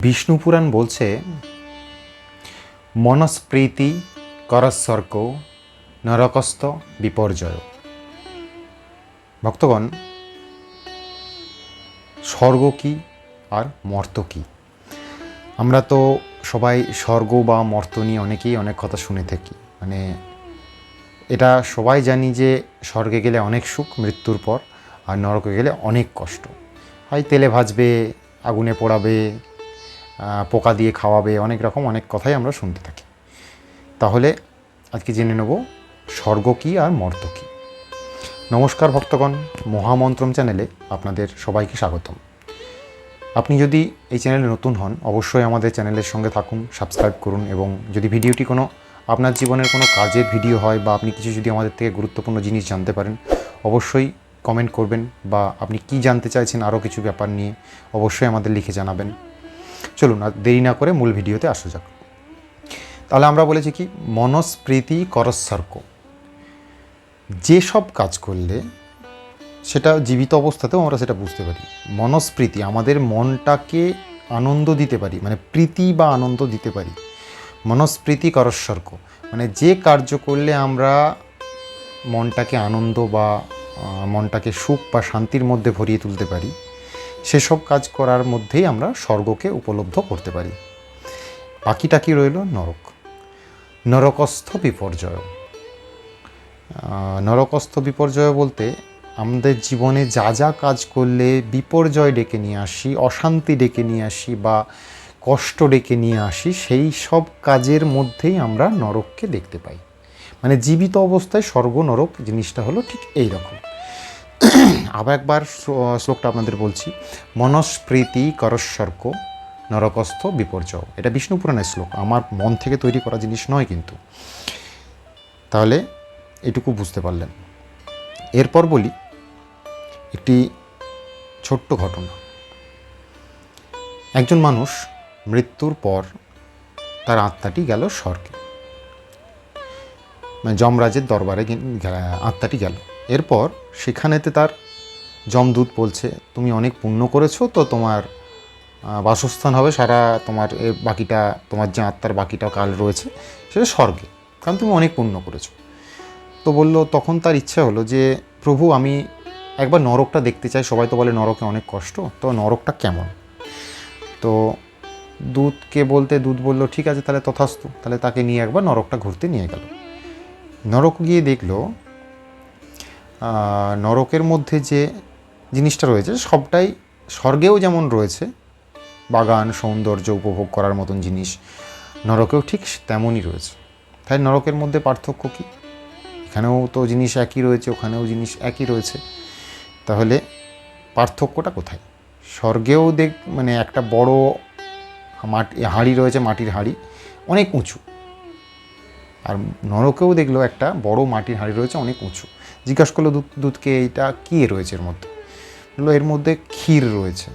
বিষ্ণু পুরাণ বলছে, মনস্প্রীতি করস্বর্গ নরকস্থ বিপর্যয়। ভক্তগণ, স্বর্গ কি আর মর্ত কী? আমরা তো সবাই স্বর্গ বা মর্ত নিয়ে অনেকেই অনেক কথা শুনে থাকি। মানে এটা সবাই জানি যে স্বর্গে গেলে অনেক সুখ মৃত্যুর পর আর নরকে গেলে অনেক কষ্ট। হয় তেলে ভাজবে, আগুনে পোড়াবে পোকা দিয়ে খাওয়াবে, অনেক রকম, অনেক কথাই আমরা শুনতে থাকি। তাহলে আজকে জেনে নেব, স্বর্গ কী আর মর্ত কী? নমস্কার ভক্তগণ, মহামন্ত্রম চ্যানেলে আপনাদের সবাইকে স্বাগতম। আপনি যদি এই চ্যানেলে নতুন হন, অবশ্যই আমাদের চ্যানেলের সঙ্গে থাকুন, সাবস্ক্রাইব করুন এবং যদি ভিডিওটি কোনো আপনার জীবনের কোনো কাজের ভিডিও হয় বা আপনি কিছু যদি আমাদের থেকে গুরুত্বপূর্ণ জিনিস জানতে পারেন, অবশ্যই কমেন্ট করবেন বা আপনি কি জানতে চাইছেন আরও কিছু ব্যাপার নিয়ে, অবশ্যই আমাদের লিখে জানাবেন। চলুন আর দেরি না করে মূল ভিডিওতে আসা যাক। তাহলে আমরা বলেছি কি, মনস্প্রীতি করস্বর্গ। যেসব কাজ করলে সেটা জীবিত অবস্থাতেও আমরা সেটা বুঝতে পারি। মনস্প্রীতি, আমাদের মনটাকে আনন্দ দিতে পারি মানে প্রীতি বা আনন্দ দিতে পারি। মনস্প্রীতি করস্বর্গ মানে যে কার্য করলে আমরা মনটাকে আনন্দ বা মনটাকে সুখ বা শান্তির মধ্যে ভরিয়ে তুলতে পারি সেসব কাজ করার মধ্যেই আমরা স্বর্গকে উপলব্ধ করতে পারি। বাকিটা কি রইল? নরক। নরকস্থ বিপর্যয়। নরকস্থ বিপর্যয় বলতে আমাদের জীবনে যা যা কাজ করলে বিপর্যয় ডেকে নিয়ে আসি, অশান্তি ডেকে নিয়ে আসি বা কষ্ট ডেকে নিয়ে আসি, সেই সব কাজের মধ্যেই আমরা নরককে দেখতে পাই। মানে জীবিত অবস্থায় স্বর্গ নরক জিনিসটা হলো ঠিক এই রকম। আবার একবার শ্লো- শ্লোকটা আপনাদের বলছি। মনস্প্রীতি করস্বর্গ, নরকস্থ বিপর্যয়। এটা বিষ্ণু পুরাণের শ্লোক। আমার মন থেকে তৈরি করা জিনিস নয় কিন্তু। তাহলে এটুকু বুঝতে পারলেন। এরপর বলি, একটি ছোট্ট ঘটনা। একজন মানুষ মৃত্যুর পর তার আত্মাটি গেল স্বর্গে। মানে যমরাজের দরবারে আত্মাটি গেল। এরপর সেখানেতে তার যমদূত বলছে, তুমি অনেক পুণ্য করেছ তো তোমার বাসস্থান হবে, সারা তোমার বাকিটা, তোমার যে আত্মার বাকিটা কাল রয়েছে, সেটা স্বর্গে। কারণ তুমি অনেক পুণ্য করেছ। তো বলল, তখন তার ইচ্ছা হলো যে, প্রভু, আমি একবার নরকটা দেখতে চাই। সবাই তো বলে, নরকে অনেক কষ্ট, তো নরকটা কেমন? তো দুধকে বলতে দুধ বলল, ঠিক আছে, তাহলে তথাস্তু। তাহলে তাকে নিয়ে একবার নরকটা ঘুরতে নিয়ে গেল। নরক গিয়ে দেখল নরকের মধ্যে যে জিনিসটা রয়েছে, সবটাই স্বর্গেও যেমন রয়েছে, বাগান, সৌন্দর্য উপভোগ করার মতন জিনিস, নরকেও ঠিক তেমনই রয়েছে। তাই নরকের মধ্যে পার্থক্য কী? এখানেও তো জিনিস একই রয়েছে, ওখানেও জিনিস একই রয়েছে। তাহলে পার্থক্যটা কোথায়? স্বর্গেও দেখ মানে একটা বড় মাটি, হাঁড়ি রয়েছে, মাটির হাঁড়ি, অনেক উঁচু। আর নরকেও দেখল একটা বড় মাটির হাঁড়ি রয়েছে, অনেক উঁচু। জিজ্ঞাসা করল, দুধ দুধকে এইটা কী রয়েছে এর মধ্যে? বলল, এর মধ্যে ক্ষীর রয়েছে।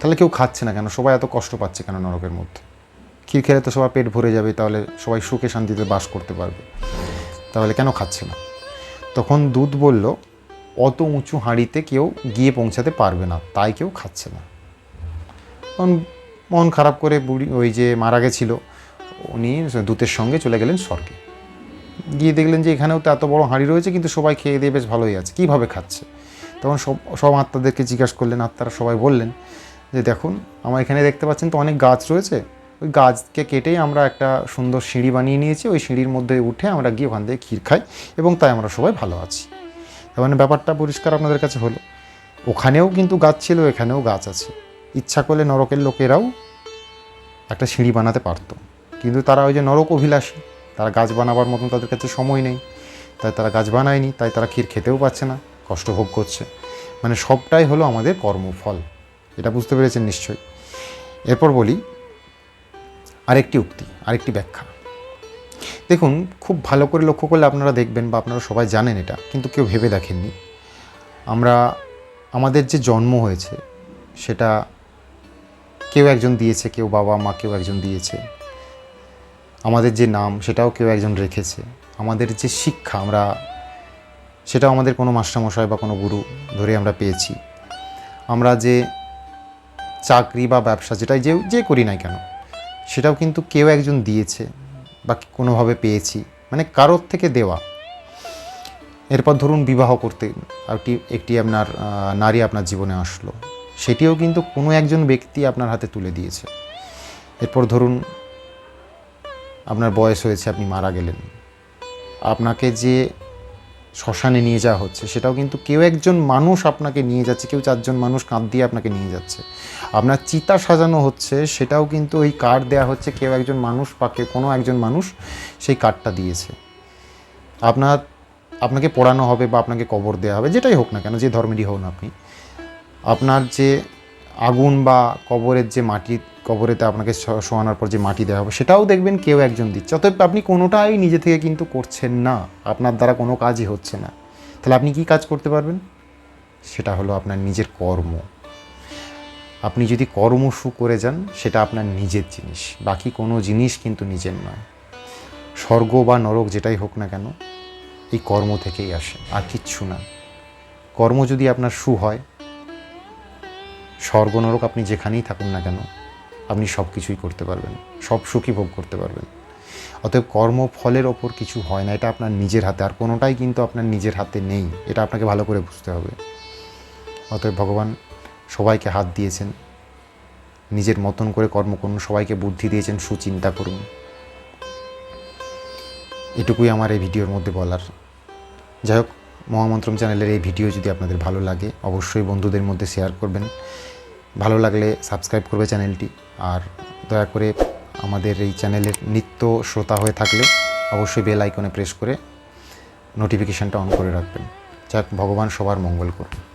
তাহলে কেউ খাচ্ছে না কেন? সবাই এত কষ্ট পাচ্ছে কেন নরকের মধ্যে? ক্ষীর খেলে তো সবার পেট ভরে যাবে, তাহলে সবাই সুখে শান্তিতে বাস করতে পারবে। তাহলে কেন খাচ্ছে না? তখন দুধ বলল, অত উঁচু হাঁড়িতে কেউ গিয়ে পৌঁছাতে পারবে না, তাই কেউ খাচ্ছে না। তখন মন খারাপ করে বুড়ি, ওই যে মারা গেছিল, উনি দূতের সঙ্গে চলে গেলেন স্বর্গে। গিয়ে দেখলেন যে এখানেও তো এত বড় হাঁড়ি রয়েছে, কিন্তু সবাই খেয়ে দিয়ে বেশ ভালোই আছে। কীভাবে খাচ্ছে? তখন সব সব আত্মাদেরকে জিজ্ঞাসা করলেন, আত্মারা সবাই বললেন যে, দেখুন, আমার এখানে দেখতে পাচ্ছেন তো অনেক গাছ রয়েছে। ওই গাছকে কেটেই আমরা একটা সুন্দর সিঁড়ি বানিয়ে নিয়েছি। ওই সিঁড়ির মধ্যে উঠে আমরা গিয়ে ওখান থেকে ক্ষীর খাই এবং তাই আমরা সবাই ভালো আছি। তার মানে ব্যাপারটা পরিষ্কার আপনাদের কাছে হলো। ওখানেও কিন্তু গাছ ছিল, এখানেও গাছ আছে। ইচ্ছা করলে নরকের লোকেরাও একটা সিঁড়ি বানাতে পারতো। কিন্তু তারা ওই যে নরক অভিলাষী তারা গাছ বানাবার মতন তাদের কাছে সময় নেই। তাই তারা গাছ বানায়নি, তাই তারা ক্ষীর খেতেও পাচ্ছে না, কষ্ট ভোগ করছে। মানে সবটাই হলো আমাদের কর্মফল। এটা বুঝতে পেরেছেন নিশ্চয়ই। এরপর বলি, আরেকটি উক্তি, আরেকটি ব্যাখ্যা। দেখুন, খুব ভালো করে লক্ষ্য করলে আপনারা দেখবেন বা আপনারা সবাই জানেন এটা, কিন্তু কেউ ভেবে দেখেননি। আমরা, আমাদের যে জন্ম হয়েছে, সেটা কেউ একজন দিয়েছে, কেউ বাবা মা কেউ একজন দিয়েছে। আমাদের যে নাম, সেটাও কেউ একজন রেখেছে। আমাদের যে শিক্ষা, আমরা, সেটাও আমাদের কোনো মাস্টারমশাই বা কোনো গুরু ধরে আমরা পেয়েছি। আমরা যে চাকরি বা ব্যবসা, যেটাই যে যে করি নাই কেন, সেটাও কিন্তু কেউ একজন দিয়েছে বা কোনোভাবে পেয়েছি। মানে কারোর থেকে দেওয়া। এরপর ধরুন বিবাহ করতে একটি একটি আপনার নারী আপনার জীবনে আসলো। সেটিও কিন্তু কোনো একজন ব্যক্তি আপনার হাতে তুলে দিয়েছে। এরপর ধরুন আপনার বয়স হয়েছে, আপনি মারা গেলেন। আপনাকে যে শ্মশানে নিয়ে যাওয়া হচ্ছে, সেটাও কিন্তু কেউ একজন মানুষ আপনাকে নিয়ে যাচ্ছে, কেউ চারজন মানুষ কাঁধ দিয়ে আপনাকে নিয়ে যাচ্ছে। আপনার চিতা সাজানো হচ্ছে, সেটাও কিন্তু ওই কার্ড দেওয়া হচ্ছে, কেউ একজন মানুষ বা কেউ কোনো একজন মানুষ সেই কার্ডটা দিয়েছে। আপনার, আপনাকে পড়ানো হবে বা আপনাকে কবর দেওয়া হবে, যেটাই হোক না কেন, যে ধর্মেরই হোক না আপনি। আপনার যে আগুন বা কবরের যে মাটি কবরেতে আপনাকে শোয়ানোর পর যে মাটি দেওয়া হবে, সেটাও দেখবেন কেউ একজন দিচ্ছে। অতএব আপনি কোনোটাই নিজে থেকে কিন্তু করছেন না। আপনার দ্বারা কোনো কাজই হচ্ছে না। তাহলে আপনি কি কাজ করতে পারবেন? সেটা হলো আপনার নিজের কর্ম। আপনি যদি কর্ম শু করে যান, সেটা আপনার নিজের জিনিস। বাকি কোনো জিনিস কিন্তু নিজের নয়। স্বর্গ বা নরক যেটাই হোক না কেন, এই কর্ম থেকেই আসে, আর কিচ্ছু না। কর্ম যদি আপনার সু হয়, স্বর্গ নরক আপনি যেখানেই থাকুন না কেন আপনি সব কিছুই করতে পারবেন, সব সুখী ভোগ করতে পারবেন। অতএব কর্মফলের ওপর কিছু হয় না, এটা আপনার নিজের হাতে, আর কোনোটাই কিন্তু আপনার নিজের হাতে নেই, এটা আপনাকে ভালো করে বুঝতে হবে। অতএব ভগবান সবাইকে হাত দিয়েছেন, নিজের মতন করে কর্ম করুন, সবাইকে বুদ্ধি দিয়েছেন, সুচিন্তা করুন। এটুকুই আমার এই ভিডিওর মধ্যে বলার। যাই হোক, মহামন্ত্রম চ্যানেলের এই ভিডিও যদি আপনাদের ভালো লাগে, অবশ্যই বন্ধুদের মধ্যে শেয়ার করবেন। ভালো লাগলে সাবস্ক্রাইব করবে চ্যানেলটি আর দয়া করে আমাদের এই চ্যানেলের নিত্য শ্রোতা হয়ে থাকলে অবশ্যই বেল আইকনে প্রেস করে নোটিফিকেশানটা অন করে রাখবেন। যাক, ভগবান সবার মঙ্গল করুন।